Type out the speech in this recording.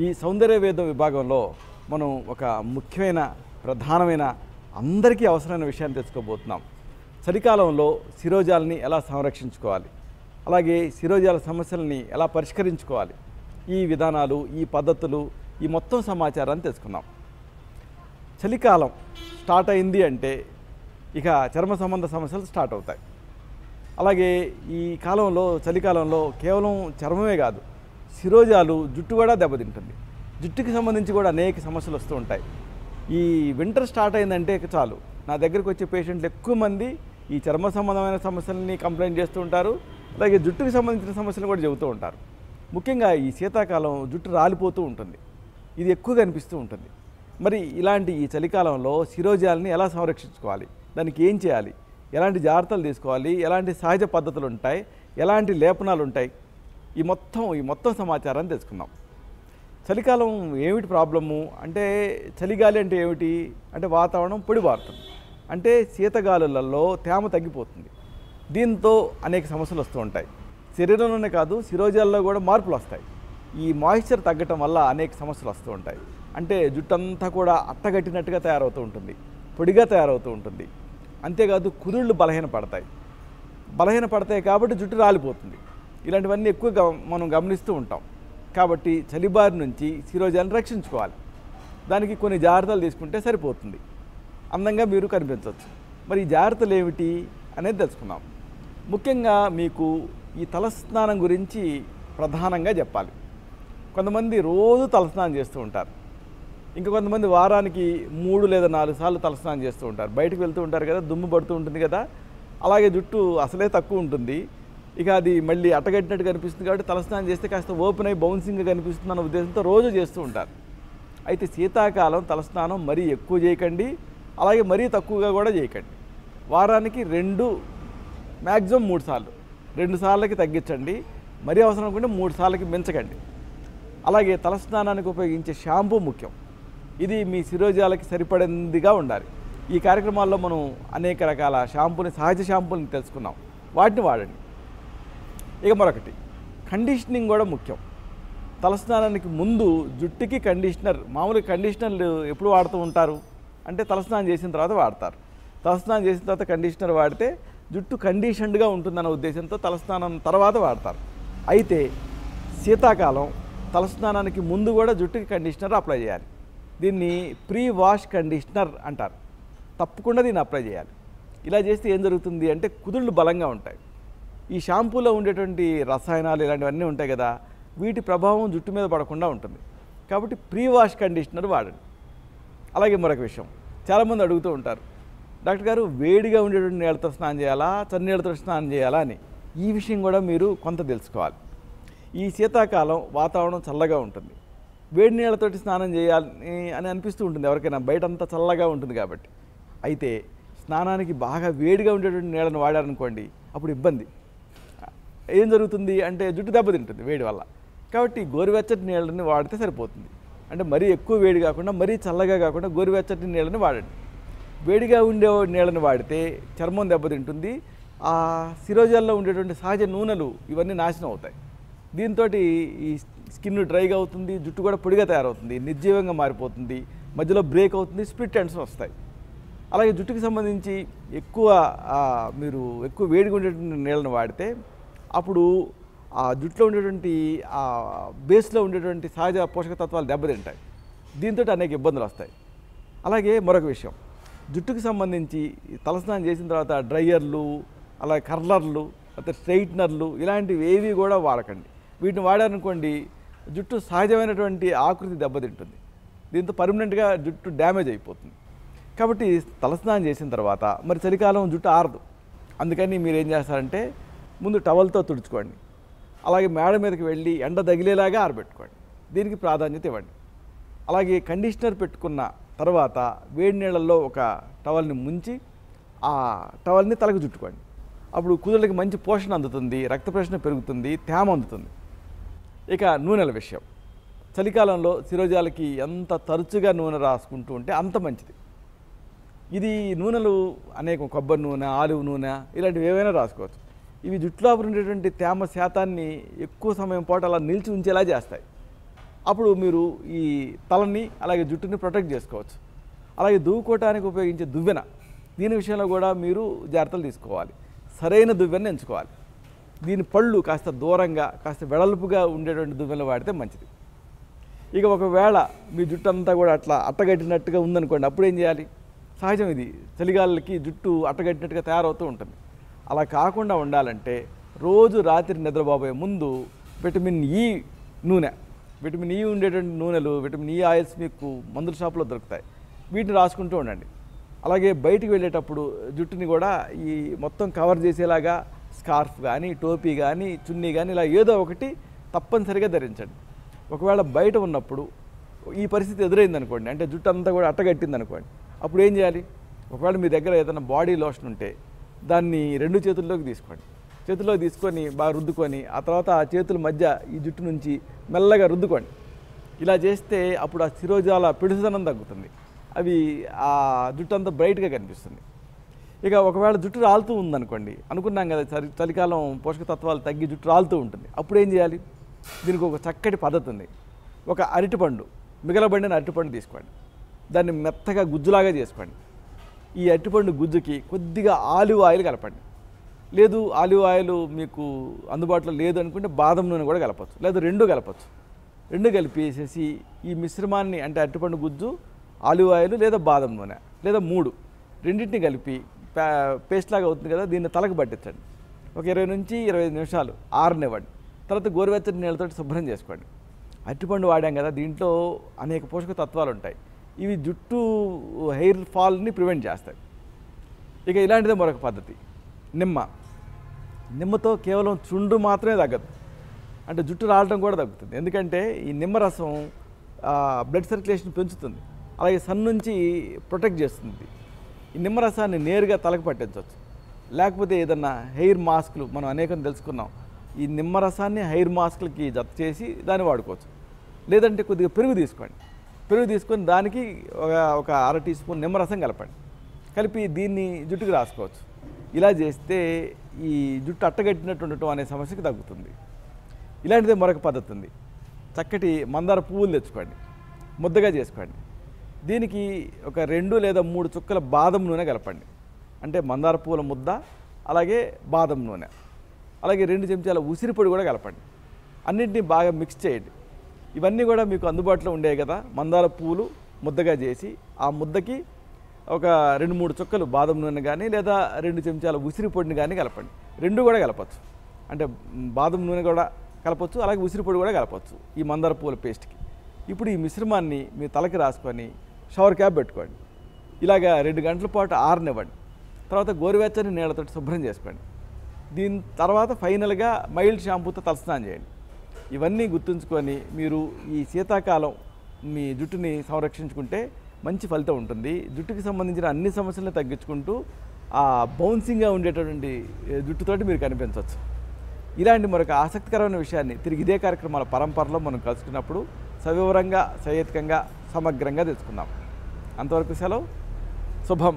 ఈ సౌందర్య వేదం విభాగంలో మనం ఒక ముఖ్యమైన ప్రధానమైన అందరికీ అవసరమైన విషయాన్ని తెలుసుకోబోతున్నాం. చలికాలంలో శిరోజాలని ఎలా సంరక్షించుకోవాలి? అలాగే శిరోజాల సమస్యలని ఎలా పరిష్కరించుకోవాలి? ఈ విధానాలు ఈ పద్ధతులు ఈ మొత్తం సమాచారాన్ని తెలుసుకుందాం. చలికాలం స్టార్ట్ అయింది అంటే ఇక చర్మ సంబంధ సమస్యలు స్టార్ట్ అవుతాయి. అలాగే ఈ కాలంలో చలికాలంలో కేవలం చర్మమే కాదు శిరోజాలు జుట్టు కూడా దెబ్బతింటుంది. జుట్టుకి సంబంధించి కూడా అనేక సమస్యలు వస్తూ ఉంటాయి. ఈ వింటర్ స్టార్ట్ అయిందంటే చాలు. నా దగ్గరికి వచ్చే పేషెంట్లు ఎక్కువ మంది ఈ చర్మ సంబంధమైన సమస్యలని కంప్లైంట్ చేస్తూ ఉంటారు. అలాగే జుట్టుకి సంబంధించిన సమస్యలు కూడా చెబుతూ ఉంటారు. ముఖ్యంగా ఈ శీతాకాలం జుట్టు రాలిపోతూ ఉంటుంది. ఇది ఎక్కువ కనిపిస్తూ ఉంటుంది. మరి ఇలాంటి ఈ చలికాలంలో శిరోజాలని ఎలా సంరక్షించుకోవాలి? దానికి ఏం చేయాలి? ఎలాంటి జాగ్రత్తలు తీసుకోవాలి? ఎలాంటి సహజ పద్ధతులు ఉంటాయి? ఎలాంటి లేపనాలు ఉంటాయి? ఈ మొత్తం ఈ మొత్తం సమాచారాన్ని తెలుసుకుందాం. చలికాలం ఏమిటి ప్రాబ్లము? అంటే చలిగాలి అంటే ఏమిటి? అంటే వాతావరణం పొడిబారుతుంది అంటే శీతగాలులలో తేమ తగ్గిపోతుంది. దీంతో అనేక సమస్యలు వస్తూ ఉంటాయి. శరీరంలోనే కాదు శిరోజాల్లో కూడా మార్పులు వస్తాయి. ఈ మాయిశ్చర్ తగ్గటం వల్ల అనేక సమస్యలు వస్తూ ఉంటాయి. అంటే జుట్టంతా కూడా అట్టగట్టినట్టుగా తయారవుతూ ఉంటుంది. పొడిగా తయారవుతూ ఉంటుంది. అంతేకాదు కుదుళ్ళు బలహీన పడతాయి బలహీన పడతాయి కాబట్టి జుట్టు రాలిపోతుంది. ఇలాంటివన్నీ ఎక్కువగా మనం గమనిస్తూ ఉంటాం. కాబట్టి చలిబారి నుంచి శిరోజాలను రక్షించుకోవాలి. దానికి కొన్ని జాగ్రత్తలు తీసుకుంటే సరిపోతుంది. అందంగా మీరు కనిపించవచ్చు. మరి ఈ జాగ్రత్తలు ఏమిటి అనేది తెలుసుకుందాం. ముఖ్యంగా మీకు ఈ తలస్నానం గురించి ప్రధానంగా చెప్పాలి. కొంతమంది రోజు తలస్నానం చేస్తూ ఉంటారు. ఇంకా కొంతమంది వారానికి మూడు లేదా నాలుగు సార్లు తలస్నానం చేస్తూ ఉంటారు. బయటకు వెళ్తూ ఉంటారు కదా దుమ్ము పడుతూ ఉంటుంది కదా. అలాగే జుట్టు అసలే తక్కువ ఉంటుంది. ఇక అది మళ్ళీ అట్టగట్టినట్టు కనిపిస్తుంది కాబట్టి తలస్నానం చేస్తే కాస్త ఓపెన్ అయి బౌన్సింగ్గా కనిపిస్తుంది అన్న ఉద్దేశంతో రోజు చేస్తూ ఉంటారు. అయితే శీతాకాలం తలస్నానం మరీ ఎక్కువ చేయకండి అలాగే మరీ తక్కువగా కూడా చేయకండి. వారానికి రెండు మ్యాక్సిమం మూడు సార్లు. రెండు సార్లకి తగ్గించండి మరీ అవసరం అనుకుంటే మూడు సార్లకి మించకండి. అలాగే తలస్నానానికి ఉపయోగించే షాంపూ ముఖ్యం. ఇది మీ శిరోజాలకి సరిపడిందిగా ఉండాలి. ఈ కార్యక్రమాల్లో మనం అనేక రకాల షాంపూని సహజ షాంపూని తెలుసుకున్నాం. వాటిని వాడండి. ఇక మరొకటి. కండిషనింగ్ కూడా ముఖ్యం. తలస్నానానికి ముందు జుట్టుకి కండిషనర్ మామూలుగా కండిషనర్లు ఎప్పుడు వాడుతూ ఉంటారు? అంటే తలస్నానం చేసిన తర్వాత వాడతారు. తలస్నానం చేసిన తర్వాత కండిషనర్ వాడితే జుట్టు కండిషన్డ్గా ఉంటుందన్న ఉద్దేశంతో తలస్నానం తర్వాత వాడతారు. అయితే శీతాకాలం తలస్నానానికి ముందు కూడా జుట్టుకి కండిషనర్ అప్లై చేయాలి. దీన్ని ప్రీ వాష్ కండిషనర్ అంటారు. తప్పకుండా దీన్ని అప్లై చేయాలి. ఇలా చేస్తే ఏం జరుగుతుంది అంటే కుదుళ్ళు బలంగా ఉంటాయి. ఈ షాంపూలో ఉండేటువంటి రసాయనాలు ఇలాంటివన్నీ ఉంటాయి కదా వీటి ప్రభావం జుట్టు మీద పడకుండా ఉంటుంది. కాబట్టి ప్రీ వాష్ కండిషనర్ వాడండి. అలాగే మరొక విషయం చాలామంది అడుగుతూ ఉంటారు డాక్టర్ గారు వేడిగా ఉండేటువంటి నీళ్ళతో స్నానం చేయాలా చన్నీళ్ళతో స్నానం చేయాలా? అని. ఈ విషయం కూడా మీరు కొంత తెలుసుకోవాలి. ఈ శీతాకాలం వాతావరణం చల్లగా ఉంటుంది. వేడి నీళ్ళతోటి స్నానం చేయాలి అని అనిపిస్తూ ఉంటుంది ఎవరికైనా బయట అంతా చల్లగా ఉంటుంది కాబట్టి. అయితే స్నానానికి బాగా వేడిగా ఉండేటువంటి నీళ్ళను వాడారనుకోండి అప్పుడు ఇబ్బంది. ఏం జరుగుతుంది అంటే జుట్టు దెబ్బతింటుంది వేడి వల్ల. కాబట్టి గోరువెచ్చటి నీళ్ళని వాడితే సరిపోతుంది. అంటే మరీ ఎక్కువ వేడి కాకుండా మరీ చల్లగా కాకుండా గోరువెచ్చటి నీళ్ళని వాడండి. వేడిగా ఉండే నీళ్ళని వాడితే చర్మం దెబ్బతింటుంది ఆ సిరోజాల్లో ఉండేటువంటి సహజ నూనెలు ఇవన్నీ నాశనం అవుతాయి. దీంతో ఈ స్కిన్ డ్రైగా అవుతుంది జుట్టు కూడా పొడిగా తయారవుతుంది నిర్జీవంగా మారిపోతుంది మధ్యలో బ్రేక్ అవుతుంది స్ప్లిట్ ఎండ్స్ వస్తాయి. అలాగే జుట్టుకి సంబంధించి ఎక్కువ మీరు ఎక్కువ వేడిగా ఉండేటువంటి నీళ్ళని వాడితే అప్పుడు ఆ జుట్టులో ఉండేటువంటి ఆ బేస్లో ఉండేటువంటి సహజ పోషక తత్వాలు దెబ్బతింటాయి. దీంతో అనేక ఇబ్బందులు వస్తాయి. అలాగే మరొక విషయం. జుట్టుకు సంబంధించి తలస్నానం చేసిన తర్వాత డ్రయర్లు అలాగే కర్లర్లు లేకపోతే స్ట్రైట్నర్లు ఇలాంటివి ఏవి కూడా వాడకండి. వీటిని వాడారనుకోండి జుట్టు సహజమైనటువంటి ఆకృతి దెబ్బతింటుంది. దీంతో పర్మనెంట్గా జుట్టు డ్యామేజ్ అయిపోతుంది. కాబట్టి తలస్నానం చేసిన తర్వాత మరి చలికాలం జుట్టు ఆరదు. అందుకని మీరు ఏం చేస్తారంటే ముందు టవల్తో తుడుచుకోండి. అలాగే మేడ మీదకి వెళ్ళి ఎండ తగిలేలాగా ఆరబెట్టుకోండి. దీనికి ప్రాధాన్యత ఇవ్వండి. అలాగే కండిషనర్ పెట్టుకున్న తర్వాత వేడి నీళ్ళల్లో ఒక టవల్ని ముంచి ఆ టవల్ని తలకు చుట్టుకోండి. అప్పుడు కుదుళ్ళకి మంచి పోషణ అందుతుంది రక్త ప్రశ్న పెరుగుతుంది తేమ అందుతుంది. ఇక నూనెల విషయం. చలికాలంలో శిరోజాలకి ఎంత తరచుగా నూనె రాసుకుంటూ ఉంటే అంత మంచిది. ఇది నూనెలు అనేక కొబ్బరి నూనె ఆలివ్ నూనె ఇలాంటివి ఏవైనా రాసుకోవచ్చు. ఇవి జుట్టులో ఉండేటువంటి తేమ శాతాన్ని ఎక్కువ సమయం పాటు అలా నిలిచి ఉంచేలా చేస్తాయి. అప్పుడు మీరు ఈ తలని అలాగే జుట్టుని ప్రొటెక్ట్ చేసుకోవచ్చు. అలాగే దువ్వుకోవటానికి ఉపయోగించే దువ్వెన దీని విషయంలో కూడా మీరు జాగ్రత్తలు తీసుకోవాలి. సరైన దువ్వెన ఎంచుకోవాలి. దీని పళ్ళు కాస్త దూరంగా కాస్త వెడల్పుగా ఉండేటువంటి దువ్వెనలు వాడితే మంచిది. ఇక ఒకవేళ మీ జుట్టు అంతా కూడా అట్లా అట్టగట్టినట్టుగా ఉందనుకోండి అప్పుడు ఏం చేయాలి? సహజం ఇది. చలిగాలకి జుట్టు అట్టగట్టినట్టుగా తయారవుతూ ఉంటుంది. అలా కాకుండా ఉండాలంటే రోజు రాత్రి నిద్రపోబోయే ముందు విటమిన్ ఈ నూనె. విటమిన్ ఈ ఉండేటువంటి నూనెలు విటమిన్ ఈ ఆయిల్స్ మీకు మందుల షాప్లో దొరుకుతాయి. వీటిని రాసుకుంటూ ఉండండి. అలాగే బయటికి వెళ్ళేటప్పుడు జుట్టుని కూడా ఈ మొత్తం కవర్ చేసేలాగా స్కార్ఫ్ కానీ టోపీ కానీ చున్నీ కానీ ఇలా ఏదో ఒకటి తప్పనిసరిగా ధరించండి. ఒకవేళ బయట ఉన్నప్పుడు ఈ పరిస్థితి ఎదురైంది అనుకోండి అంటే జుట్టు అంతా కూడా అట్టగట్టింది అనుకోండి అప్పుడు ఏం చేయాలి? ఒకవేళ మీ దగ్గర ఏదైనా బాడీ లోషన్ ఉంటే దాన్ని రెండు చేతుల్లోకి తీసుకోండి. చేతిలో తీసుకొని బాగా రుద్దుకొని ఆ తర్వాత ఆ చేతుల మధ్య ఈ జుట్టు నుంచి మెల్లగా రుద్దుకోండి. ఇలా చేస్తే అప్పుడు ఆ శిరోజాల పిడుసుదనం తగ్గుతుంది. అవి ఆ జుట్టు అంతా బ్రైట్గా కనిపిస్తుంది. ఇక ఒకవేళ జుట్టు రాలుతూ ఉందనుకోండి అనుకున్నాం కదా చలి చలికాలం పోషక తత్వాలు తగ్గి జుట్టు రాలుతూ ఉంటుంది. అప్పుడు ఏం చేయాలి? దీనికి ఒక చక్కటి పద్ధతి ఉంది. ఒక అరటిపండు మిగలబడిన అరటిపండు తీసుకోండి. దాన్ని మెత్తగా గుజ్జులాగా చేసుకోండి. ఈ అరటిపండు గుజ్జుకి కొద్దిగా ఆలివ్ ఆయిల్ కలపండి. లేదు ఆలివ్ ఆయిల్ మీకు అందుబాటులో లేదు అనుకుంటే బాదం నూనె కూడా కలపచ్చు. లేదా రెండు కలపచ్చు. రెండు కలిపేసేసి ఈ మిశ్రమాన్ని అంటే అరటిపండు గుజ్జు ఆలివ్ ఆయిల్ లేదా బాదం నూనె లేదా మూడు రెండింటిని కలిపి పే- పేస్ట్ లాగా అవుతుంది కదా దీన్ని తలకు పట్టించండి. ఒక ఇరవై నుంచి ఇరవై ఐదు నిమిషాలు ఆరనివ్వండి. తర్వాత గోరువెచ్చని నీళ్ళతో శుభ్రం చేసుకోండి. అరటిపండు వాడాం కదా దీంట్లో అనేక పోషక తత్వాలు ఉంటాయి. ఇవి జుట్టు హెయిర్ ఫాల్ని ప్రివెంట్ చేస్తాయి. ఇక ఇలాంటిదే మరొక పద్ధతి. నిమ్మ. నిమ్మతో కేవలం చుండు మాత్రమే తగ్గదు. అంటే జుట్టు రాలడం కూడా తగ్గుతుంది. ఎందుకంటే ఈ నిమ్మరసం బ్లడ్ సర్క్యులేషన్ పెంచుతుంది. అలాగే సన్ నుంచి ప్రొటెక్ట్ చేస్తుంది. ఈ నిమ్మరసాన్ని నేరుగా తలకు పట్టించవచ్చు. లేకపోతే ఏదన్నా హెయిర్ మాస్క్లు మనం అనేకం తెలుసుకున్నాం. ఈ నిమ్మరసాన్ని హెయిర్ మాస్క్లకి జత చేసి దాన్ని వాడుకోవచ్చు. లేదంటే కొద్దిగా పెరుగు తీసుకోండి. పెరుగు తీసుకొని దానికి ఒక ఒక అర టీ స్పూన్ నిమ్మరసం కలపండి. కలిపి దీన్ని జుట్టుకి రాసుకోవచ్చు. ఇలా చేస్తే ఈ జుట్టు అట్టగట్టినట్టు ఉండటం అనే సమస్యకు తగ్గుతుంది. ఇలాంటిదే మరొక పద్ధతి ఉంది. చక్కటి మందార పువ్వులు తెచ్చుకోండి. ముద్దగా చేసుకోండి. దీనికి ఒక రెండు లేదా మూడు చుక్కల బాదం నూనె కలపండి. అంటే మందార పువ్వుల ముద్ద అలాగే బాదం నూనె. అలాగే రెండు చెంచాల ఉసిరిపొడి కూడా కలపండి. అన్నింటినీ బాగా మిక్స్ చేయండి. ఇవన్నీ కూడా మీకు అందుబాటులో ఉండేవి కదా. మందార పువ్వులు ముద్దగా చేసి ఆ ముద్దకి ఒక రెండు మూడు చుక్కలు బాదం నూనె కానీ లేదా రెండు చెంచాల ఉసిరి పొడిని కానీ కలపండి. రెండు కూడా కలపచ్చు. అంటే బాదం నూనె కూడా కలపచ్చు అలాగే ఉసిరి పొడి కూడా కలపచ్చు ఈ మందార పువ్వుల పేస్ట్కి ఇప్పుడు ఈ మిశ్రమాన్ని మీ తలకి రాసుకొని షవర్ క్యాప్ పెట్టుకోండి. ఇలాగా రెండు గంటల పాటు ఆరనివ్వండి. తర్వాత గోరువెచ్చని నీళ్ళతో శుభ్రం చేసుకోండి. దీని తర్వాత ఫైనల్గా మైల్డ్ షాంపూతో తలస్నానం చేయండి. ఇవన్నీ గుర్తుంచుకొని మీరు ఈ శీతాకాలం మీ జుట్టుని సంరక్షించుకుంటే మంచి ఫలితం ఉంటుంది. జుట్టుకి సంబంధించిన అన్ని సమస్యలను తగ్గించుకుంటూ ఆ బౌన్సింగ్గా ఉండేటటువంటి జుట్టుతోటి మీరు కనిపించవచ్చు. ఇలాంటి మరొక ఆసక్తికరమైన విషయాన్ని తిరిగి ఇదే కార్యక్రమాల పరంపరలో మనం కలుసుకున్నప్పుడు సవివరంగా సహేతుకంగా సమగ్రంగా తెలుసుకుందాం. అంతవరకు సెలవు. శుభం.